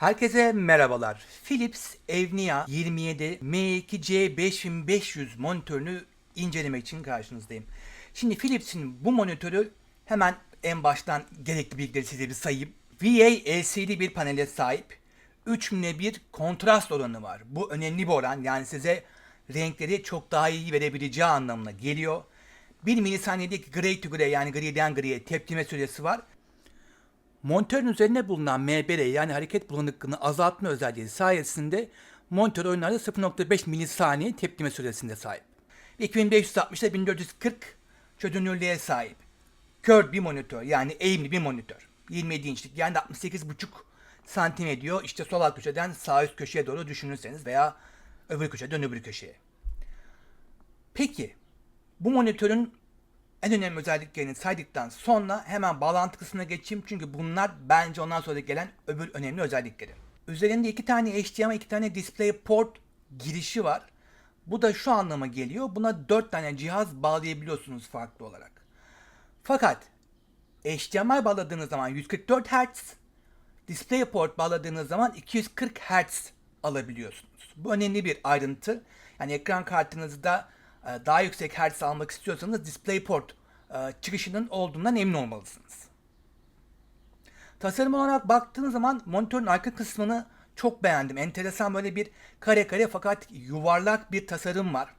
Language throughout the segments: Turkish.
Herkese merhabalar. Philips Evnia 27 M2C 5500 monitörünü incelemek için karşınızdayım. Şimdi Philips'in bu monitörü hemen en baştan gerekli bilgileri size bir sayayım. VA LCD bir panele sahip. 3000'e bir kontrast oranı var. Bu önemli bir oran. Yani size renkleri çok daha iyi verebileceği anlamına geliyor. 1 milisaniyedeki gray to gray yani griden griye tepkime süresi var. Monitörün üzerinde bulunan MBR yani hareket bulanıklığını azaltma özelliği sayesinde monitör oyunlarda 0.5 milisaniye tepkime süresinde sahip. 2560 ile 1440 çözünürlüğe sahip. Kör bir monitör yani eğimli bir monitör. 27 inçlik yani de 68,5 santim ediyor. İşte sol alt köşeden sağ üst köşeye doğru düşünürseniz veya öbür köşeden öbür köşeye. Peki bu monitörün en önemli özelliklerini saydıktan sonra hemen bağlantı kısmına geçeyim. Çünkü bunlar bence ondan sonra gelen öbür önemli özellikleri. Üzerinde iki tane HDMI, iki tane DisplayPort girişi var. Bu da şu anlama geliyor. Buna dört tane cihaz bağlayabiliyorsunuz farklı olarak. Fakat HDMI bağladığınız zaman 144 Hz, DisplayPort bağladığınız zaman 240 Hz alabiliyorsunuz. Bu önemli bir ayrıntı. Yani ekran kartınızda daha yüksek Hz almak istiyorsanız DisplayPort e, çıkışının olduğundan emin olmalısınız. Tasarım olarak baktığınız zaman monitörün arka kısmını çok beğendim. Enteresan böyle bir kare kare fakat yuvarlak bir tasarım var.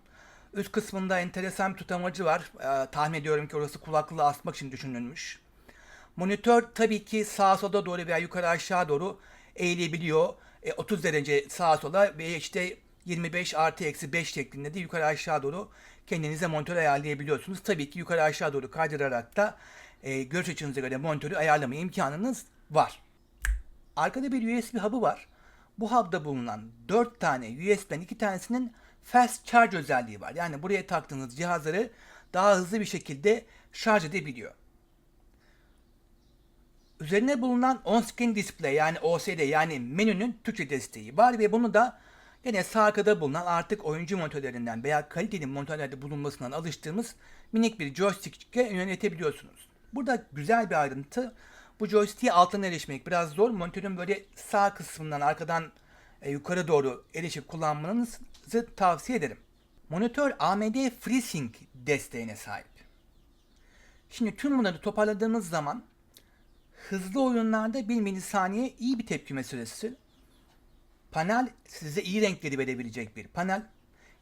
Üst kısmında enteresan bir tutamacı var. E, tahmin ediyorum ki orası kulaklığı asmak için düşünülmüş. Monitör tabii ki sağa sola doğru veya yukarı aşağı doğru eğilebiliyor. E, 30 derece sağa sola ve işte 25 artı eksi 5 şeklinde de yukarı aşağı doğru kendinize monitör ayarlayabiliyorsunuz. Tabii ki yukarı aşağı doğru kaydırarak da e, görüş açınıza göre monitörü ayarlama imkanınız var. Arkada bir USB hub'ı var. Bu hub'da bulunan 4 tane USB'den 2 tanesinin fast charge özelliği var. Yani buraya taktığınız cihazları daha hızlı bir şekilde şarj edebiliyor. Üzerine bulunan on-screen display yani OSD yani menünün Türkçe desteği var ve bunu da yine sağ arkada bulunan artık oyuncu monitörlerinden veya kaliteli monitörlerde bulunmasından alıştığımız minik bir joystick'e yönetebiliyorsunuz. Burada güzel bir ayrıntı. Bu joystick'e altına erişmek biraz zor. Monitörün böyle sağ kısmından arkadan e, yukarı doğru erişip kullanmanızı tavsiye ederim. Monitör AMD FreeSync desteğine sahip. Şimdi tüm bunları toparladığımız zaman hızlı oyunlarda 1 milisaniye iyi bir tepkime süresi. Panel size iyi renkleri verebilecek bir panel.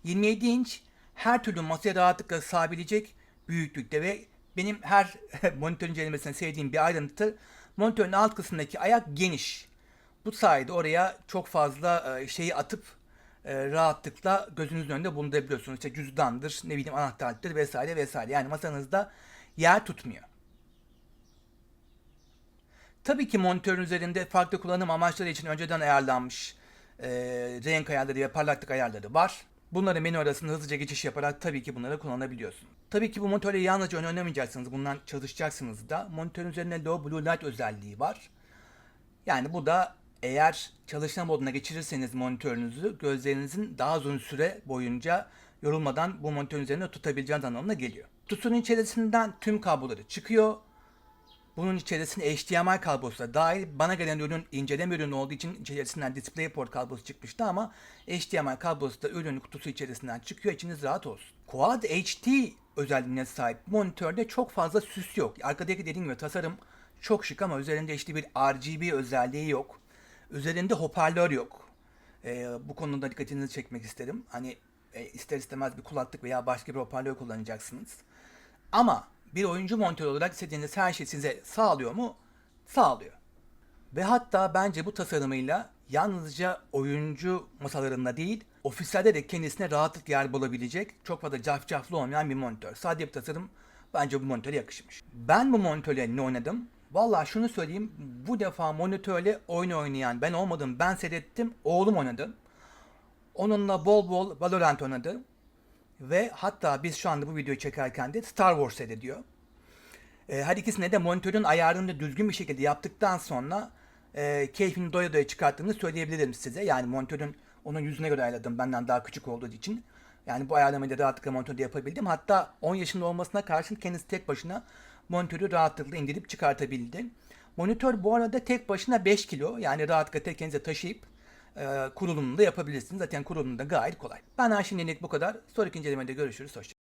27 inç her türlü masaya rahatlıkla sığabilecek büyüklükte ve benim her monitör incelemesinde sevdiğim bir ayrıntı monitörün alt kısmındaki ayak geniş. Bu sayede oraya çok fazla e, şeyi atıp e, rahatlıkla gözünüzün önünde bulundurabiliyorsunuz. İşte cüzdandır, ne bileyim anahtarlıktır vesaire vesaire. Yani masanızda yer tutmuyor. Tabii ki monitörün üzerinde farklı kullanım amaçları için önceden ayarlanmış e, renk ayarları ve parlaklık ayarları var. Bunları menü arasında hızlıca geçiş yaparak tabii ki bunları kullanabiliyorsunuz. Tabii ki bu monitörle yalnızca oyun oynamayacaksınız. Bundan çalışacaksınız da. Monitörün üzerinde low blue light özelliği var. Yani bu da eğer çalışma moduna geçirirseniz monitörünüzü gözlerinizin daha uzun süre boyunca yorulmadan bu monitörün üzerinde tutabileceğiniz anlamına geliyor. Kutusunun içerisinden tüm kabloları çıkıyor. Bunun içerisinde HDMI kablosu da dahil. Bana gelen ürün inceleme ürünü olduğu için içerisinden DisplayPort kablosu çıkmıştı ama HDMI kablosu da ürün kutusu içerisinden çıkıyor. İçiniz rahat olsun. Quad HD özelliğine sahip monitörde çok fazla süs yok. Arkadaki dediğim gibi tasarım çok şık ama üzerinde işte bir RGB özelliği yok. Üzerinde hoparlör yok. Ee, bu konuda dikkatinizi çekmek isterim. Hani e, ister istemez bir kulaklık veya başka bir hoparlör kullanacaksınız. Ama bir oyuncu monitör olarak istediğiniz her şey size sağlıyor mu? Sağlıyor. Ve hatta bence bu tasarımıyla yalnızca oyuncu masalarında değil, ofislerde de kendisine rahatlık yer bulabilecek çok fazla cafcaflı olmayan bir monitör. Sade bir tasarım bence bu monitöre yakışmış. Ben bu monitörle ne oynadım? Valla şunu söyleyeyim, bu defa monitörle oyun oynayan ben olmadım, ben seyrettim, oğlum oynadı. Onunla bol bol Valorant oynadı. Ve hatta biz şu anda bu videoyu çekerken de Star Wars seyrediyor. E, her ikisine de monitörün ayarını düzgün bir şekilde yaptıktan sonra e, keyfini doya doya çıkarttığını söyleyebilirim size. Yani monitörün onun yüzüne göre ayarladım benden daha küçük olduğu için. Yani bu ayarlamayı da rahatlıkla monitörde yapabildim. Hatta 10 yaşında olmasına karşın kendisi tek başına monitörü rahatlıkla indirip çıkartabildi. Monitör bu arada tek başına 5 kilo yani rahatlıkla tekenize taşıyıp e, kurulumunu da yapabilirsiniz. Zaten kurulumu da gayet kolay. Benden şimdilik bu kadar. Sonraki incelemede görüşürüz. Hoşçakalın.